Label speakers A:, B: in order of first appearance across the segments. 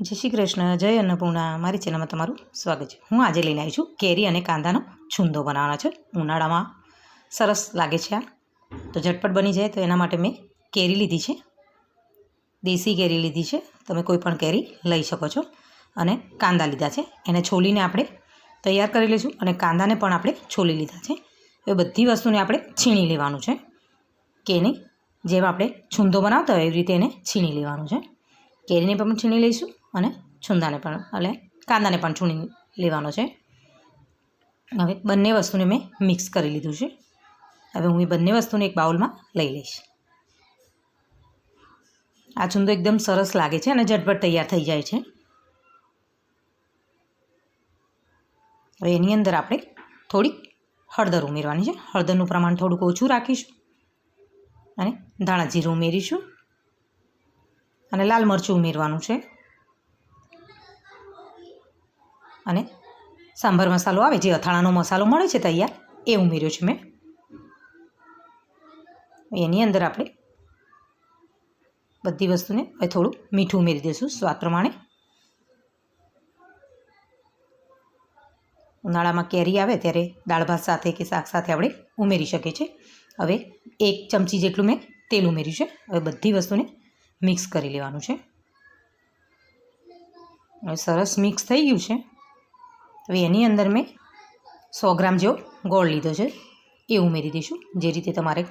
A: જય શ્રી કૃષ્ણ, જય અન્નપૂર્ણા. મારી ચેનલમાં તમારું સ્વાગત છે. હું આજે લઈને આવી છું કેરી અને કાંદાનો છુંદો બનાવવાનો છે. ઉનાળામાં સરસ લાગે છે આ. તો ઝટપટ બની જાય તો એના માટે મેં કેરી લીધી છે. દેશી કેરી લીધી છે. તમે કોઈ પણ કેરી લઈ શકો છો. અને કાંદા લીધા છે. એને છોલીને આપણે તૈયાર કરી લઈશું અને કાંદાને પણ આપણે છોલી લીધા છે. એ બધી વસ્તુને આપણે છીણી લેવાનું છે. કેની જેમ આપણે છુંદો બનાવતા હોય એવી રીતે એને છીણી લેવાનું છે. કેરીને પણ છીણી લઈશું. અને છુંદાને પણ, એટલે કાંદાને પણ છૂણી લેવાનો છે. હવે બંને વસ્તુને મેં મિક્સ કરી લીધું છે. હવે હું એ બંને વસ્તુને એક બાઉલમાં લઈ લઈશ. આ છુંદો એકદમ સરસ લાગે છે અને ઝટપટ તૈયાર થઈ જાય છે. હવે એની અંદર આપણે થોડીક હળદર ઉમેરવાની છે. હળદરનું પ્રમાણ થોડુંક ઓછું રાખીશું અને ધાણા જીરું ઉમેરીશું અને લાલ મરચું ઉમેરવાનું છે. અને સાંભાર મસાલો આવે, જે અથાણાનો મસાલો મળે છે તૈયાર, એ ઉમેર્યો છે મેં. એની અંદર આપણે બધી વસ્તુને હવે થોડું મીઠું ઉમેરી દઈશું, સ્વાદ પ્રમાણે. ઉનાળામાં કેરી આવે ત્યારે દાળ ભાત સાથે કે શાક સાથે આપણે ઉમેરી શકીએ છીએ. હવે એક ચમચી જેટલું મેં તેલ ઉમેર્યું છે. હવે બધી વસ્તુને મિક્સ કરી લેવાનું છે. હવે સરસ મિક્સ થઈ ગયું છે. હવે એની અંદર મેં સો ગ્રામ જેવો ગોળ લીધો છે. એ ઉમેરી દઈશું. જે રીતે તમારે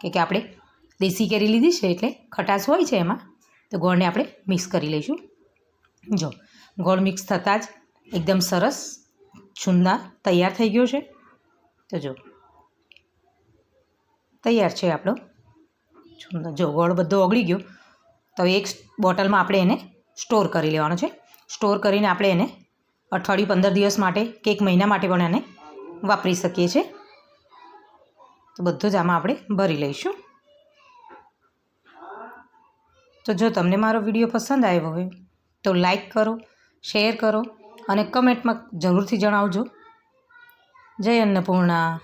A: કે કે આપણે દેશી કેરી લીધી છે એટલે ખટાશ હોય છે એમાં, તો ગોળને આપણે મિક્સ કરી લઈશું. જો, ગોળ મિક્સ થતાં જ એકદમ સરસ છુંદા તૈયાર થઈ ગયો છે. તો જો, તૈયાર છે આપણો છુંદા. જો, ગોળ બધો ઓગળી ગયો. તો એક બોટલમાં આપણે એને સ્ટોર કરી લેવાનો છે. સ્ટોર કરીને આપણે એને અઠવાડિયું પંદર દિવસ માટે કે એક મહિના માટે પણ એને વાપરી શકીએ છીએ. તો બધું જ આમાં આપણે ભરી લઈશું. તો જો તમને મારો વીડિયો પસંદ આવ્યો હોય, તો લાઈક કરો, શેર કરો અને કમેન્ટમાં જરૂરથી જણાવજો. જય અન્નપૂર્ણા.